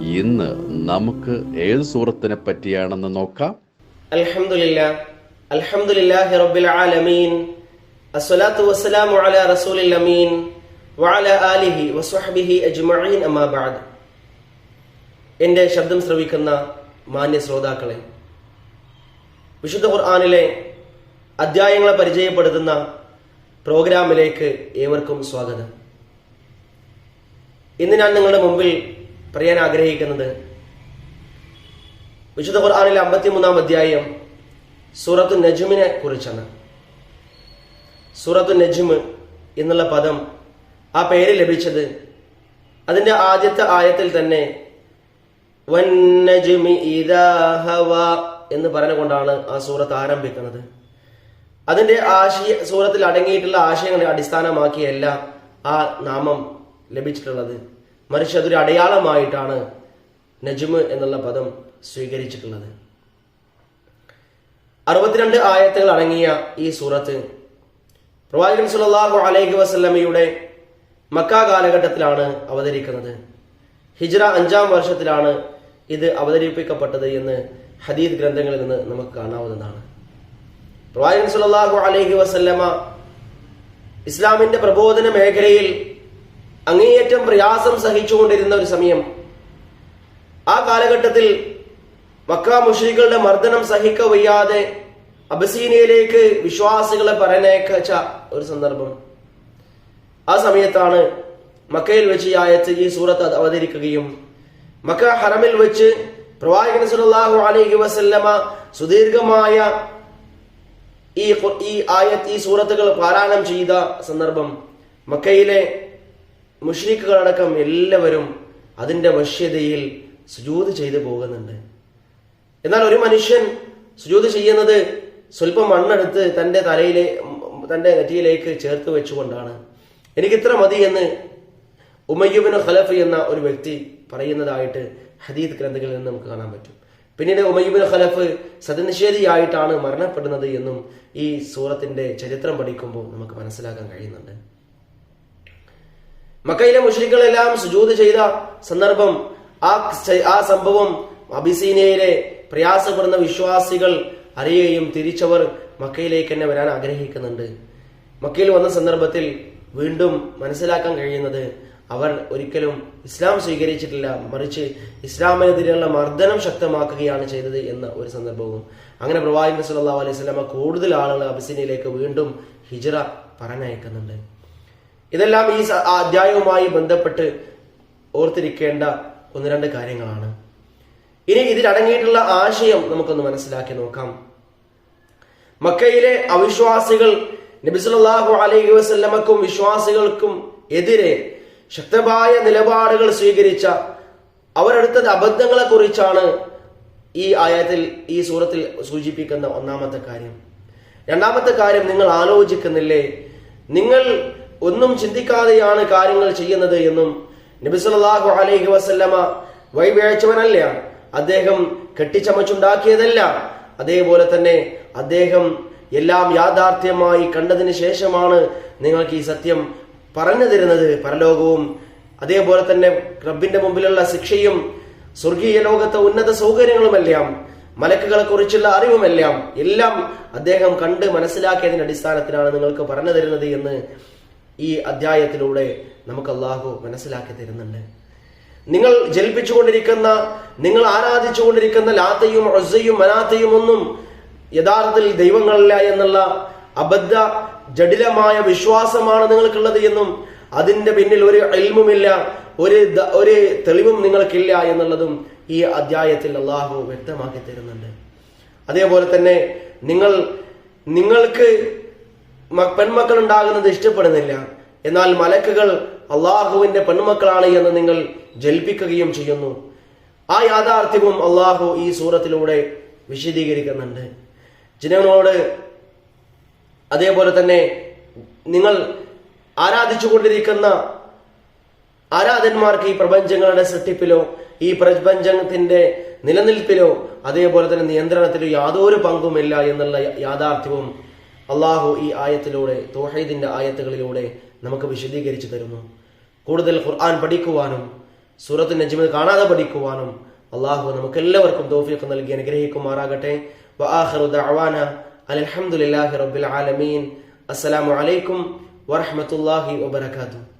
ഇന്ന് നമുക്ക് ഏത് സൂറത്തിനെ പറ്റിയാണെന്ന് നോക്കാം? എന്റെ അൽഹംദുലില്ലാഹി റബ്ബിൽ ആലമീൻ അസ്സലാത്തു വസ്സലാമു അലാ ആലിഹി അജ്മഈൻ ശബ്ദം ശ്രവിക്കുന്ന മാന്യ ശ്രോതാക്കളെ വിശുദ്ധ ഖുർആാനിലെ അധ്യായങ്ങളെ പരിചയപ്പെടുത്തുന്ന പ്രോഗ്രാമിലേക്ക് ഏവർക്കും സ്വാഗതം. ഇന്ന് ഞാൻ നിങ്ങളുടെ മുമ്പിൽ പറയാൻ ആഗ്രഹിക്കുന്നത്. വിശുദ്ധ ഖുർആാനിലെ അമ്പത്തിമൂന്നാം അധ്യായം സൂറത്തു നജുമിനെ കുറിച്ചാണ്. സൂറത്തു നജുമ് എന്നുള്ള പദം ആ പേര് ലഭിച്ചത് അതിന്റെ ആദ്യത്തെ ആയത്തിൽ തന്നെ വന്നജുമി ഹവ എന്ന് പറഞ്ഞുകൊണ്ടാണ് ആ സൂറത്ത് ആരംഭിക്കുന്നത്. അതിന്റെ ആശയ സൂറത്തിൽ അടങ്ങിയിട്ടുള്ള ആശയങ്ങളെ അടിസ്ഥാനമാക്കിയല്ല ആ നാമം ലഭിച്ചിട്ടുള്ളത്. മറിച്ച് അതൊരു അടയാളമായിട്ടാണ് നജ്മ എന്നുള്ള പദം സ്വീകരിച്ചിട്ടുള്ളത്. അറുപത്തിരണ്ട് ആയത്തുകൾ അടങ്ങിയ ഈ സൂറത്ത് പ്രവാചകൻ സുലല്ലാഹു അലൈഹി വസല്ലമയുടെ മക്ക കാലഘട്ടത്തിലാണ് അവതരിക്കുന്നത്. ഹിജ്ര അഞ്ചാം വർഷത്തിലാണ് ഇത് അവതരിപ്പിക്കപ്പെട്ടത് എന്ന് ഹദീദ് ഗ്രന്ഥങ്ങളിൽ നിന്ന് നമുക്ക് കാണാവുന്നതാണ്. പ്രവാചകൻ സുലല്ലാഹു അലൈഹി വസല്ലമ ഇസ്ലാമിന്റെ പ്രബോധന മേഖലയിൽ അങ്ങേയറ്റം പ്രയാസം സഹിച്ചുകൊണ്ടിരുന്ന ഒരു സമയം. ആ കാലഘട്ടത്തിൽ മക്ക മുഷ്രികളുടെ മർദ്ദനം സഹിക്ക വയ്യാതെ അബസീനയിലേക്ക് വിശ്വാസികളെ പറഞ്ഞേക്കച്ച ഒരു സന്ദർഭം. ആ സമയത്താണ് മക്കയിൽ വെച്ച് ഈ ആയത്ത് ഈ സൂറത്ത് അവതരിക്കുകയും മക്ക ഹറമിൽ വെച്ച് പ്രവാചകൻ സല്ലല്ലാഹു അലൈഹി വസല്ലമ സുദീർഘമായ ഈ ഈ ആയത്ത് ഈ സൂറത്തുകൾ പാരായണം ചെയ്ത സന്ദർഭം മക്കയിലെ മുഷ്രിക്കുകളടക്കം എല്ലാവരും അതിന്റെ വശ്യതയിൽ സുജൂത് ചെയ്തു പോകുന്നുണ്ട്. എന്നാൽ ഒരു മനുഷ്യൻ സുജൂത് ചെയ്യുന്നത് സ്വല്പം മണ്ണെടുത്ത് തന്റെ തലയിലെ തന്റെ നെറ്റിയിലേക്ക് ചേർത്ത് വെച്ചുകൊണ്ടാണ്. എനിക്ക് ഇത്ര മതി എന്ന് ഉമയ്യുബിന് ഖലഫ് എന്ന ഒരു വ്യക്തി പറയുന്നതായിട്ട് ഹദീദ് ഗ്രന്ഥങ്ങളിൽ നിന്ന് നമുക്ക് കാണാൻ പറ്റും. പിന്നീട് ഉമയ്യുബിന് ഖലഫ് സത്യനിഷേധിയായിട്ടാണ് മരണപ്പെടുന്നത് എന്നും ഈ സൂറത്തിന്റെ ചരിത്രം പഠിക്കുമ്പോൾ നമുക്ക് മനസ്സിലാക്കാൻ കഴിയുന്നുണ്ട്. മക്കയിലെ മുഷ്രിഖുകളെല്ലാം സുജൂത് ചെയ്ത സന്ദർഭം ആ ആ സംഭവം അബിസീനയിലെ പ്രയാസപ്പെടുന്ന വിശ്വാസികൾ അറിയുകയും തിരിച്ചവർ മക്കയിലേക്ക് തന്നെ വരാൻ ആഗ്രഹിക്കുന്നുണ്ട്. മക്കയിൽ വന്ന സന്ദർഭത്തിൽ വീണ്ടും മനസ്സിലാക്കാൻ കഴിയുന്നത് അവർ ഒരിക്കലും ഇസ്ലാം സ്വീകരിച്ചിട്ടില്ല. മറിച്ച് ഇസ്ലാമിനെതിരെയുള്ള മർദ്ദനം ശക്തമാക്കുകയാണ് ചെയ്തത് എന്ന ഒരു സന്ദർഭവും. അങ്ങനെ പ്രവാചകൻ സല്ലല്ലാഹു അലൈഹി സ്വലാമ കൂടുതൽ ആളുകൾ അബിസീനയിലേക്ക് വീണ്ടും ഹിജറ പറഞ്ഞയക്കുന്നുണ്ട്. ഇതെല്ലാം ഈ അധ്യായവുമായി ബന്ധപ്പെട്ട് ഓർത്തിരിക്കേണ്ട ഒന്ന് രണ്ട് കാര്യങ്ങളാണ്. ഇനി ഇതിലടങ്ങിയിട്ടുള്ള ആശയം നമുക്കൊന്ന് മനസ്സിലാക്കി നോക്കാം. മക്കയിലെ അവിശ്വാസികൾ നബിസുലാഹു അലൈഹി വസ്ല്ലമക്കും വിശ്വാസികൾക്കും എതിരെ ശക്തമായ നിലപാടുകൾ സ്വീകരിച്ച അവരെടുത്ത അബദ്ധങ്ങളെ കുറിച്ചാണ് ഈ ആയത്തിൽ ഈ സൂറത്തിൽ സൂചിപ്പിക്കുന്ന ഒന്നാമത്തെ കാര്യം. രണ്ടാമത്തെ കാര്യം നിങ്ങൾ ആലോചിക്കുന്നില്ലേ? നിങ്ങൾ ഒന്നും ചിന്തിക്കാതെയാണ് കാര്യങ്ങൾ ചെയ്യുന്നത് എന്നും നബിസുലാഹു അലൈഹി വസല്ലമ വൈവേഴ്ചവനല്ല അദ്ദേഹം കെട്ടിച്ചമച്ചുണ്ടാക്കിയതല്ല. അതേപോലെ തന്നെ അദ്ദേഹം എല്ലാം യാഥാർത്ഥ്യമായി കണ്ടതിന് ശേഷമാണ് നിങ്ങൾക്ക് ഈ സത്യം പറഞ്ഞു തരുന്നത്. പരലോകവും അതേപോലെ തന്നെ റബ്ബിന്റെ മുമ്പിലുള്ള ശിക്ഷയും സ്വർഗീയ ലോകത്തെ ഉന്നത സൗകര്യങ്ങളുമെല്ലാം മലക്കുകളെ കുറിച്ചുള്ള അറിവുമെല്ലാം എല്ലാം അദ്ദേഹം കണ്ട് മനസ്സിലാക്കിയതിന്റെ അടിസ്ഥാനത്തിലാണ് നിങ്ങൾക്ക് പറഞ്ഞു തരുന്നത് എന്ന് ഈ അധ്യായത്തിലൂടെ നമുക്ക് അള്ളാഹു മനസ്സിലാക്കി തരുന്നുണ്ട്. നിങ്ങൾ ജലിപ്പിച്ചുകൊണ്ടിരിക്കുന്ന നിങ്ങൾ ആരാധിച്ചുകൊണ്ടിരിക്കുന്ന ലാത്തയും റസയും മനാത്തയും ഒന്നും യഥാർത്ഥത്തിൽ ദൈവങ്ങളല്ല എന്നുള്ള അബദ്ധ ജടിലമായ വിശ്വാസമാണ് നിങ്ങൾക്കുള്ളത് എന്നും അതിന്റെ പിന്നിൽ ഒരു എൽമുമില്ല ഒരു ഒരു തെളിവും നിങ്ങൾക്കില്ല എന്നുള്ളതും ഈ അധ്യായത്തിൽ അള്ളാഹു വ്യക്തമാക്കി തരുന്നുണ്ട്. അതേപോലെ തന്നെ നിങ്ങൾ നിങ്ങൾക്ക് പെൺമക്കൾ ഉണ്ടാകുന്നത് ഇഷ്ടപ്പെടുന്നില്ല. എന്നാൽ മലക്കുകൾ അള്ളാഹുവിന്റെ പെൺമക്കളാണ് എന്ന് നിങ്ങൾ ജൽപ്പിക്കുകയും ചെയ്യുന്നു. ആ യാഥാർത്ഥ്യവും അള്ളാഹു ഈ സൂറത്തിലൂടെ വിശദീകരിക്കുന്നുണ്ട്. ജനങ്ങളോട് അതേപോലെ തന്നെ നിങ്ങൾ ആരാധിച്ചുകൊണ്ടിരിക്കുന്ന ആരാധന്മാർക്ക് ഈ പ്രപഞ്ചങ്ങളുടെ സൃഷ്ടിപ്പിലോ ഈ പ്രപഞ്ചത്തിന്റെ നിലനിൽപ്പിലോ അതേപോലെ തന്നെ നിയന്ത്രണത്തിലോ യാതൊരു പങ്കുമില്ല എന്നുള്ള യാഥാർത്ഥ്യവും അള്ളാഹു ഈ ആയത്തിലൂടെ തോഹൈദിന്റെ ആയത്തുകളിലൂടെ നമുക്ക് വിശദീകരിച്ചു തരുന്നു. കൂടുതൽ ഖുർആൻ പഠിക്കുവാനും സൂറത്ത് നജ്മ കാണാതെ പഠിക്കുവാനും അള്ളാഹു നമുക്ക് എല്ലാവർക്കും തോഫിയൊക്കെ നൽകി അനുഗ്രഹിക്കുമാറാകട്ടെ. അലഹമുല്ലാഹി റബ്ബിൽ ആലമീൻ. അസ്സലാമു അലൈക്കും വറഹ്മത്തുള്ളാഹി വബറകാതുഹു.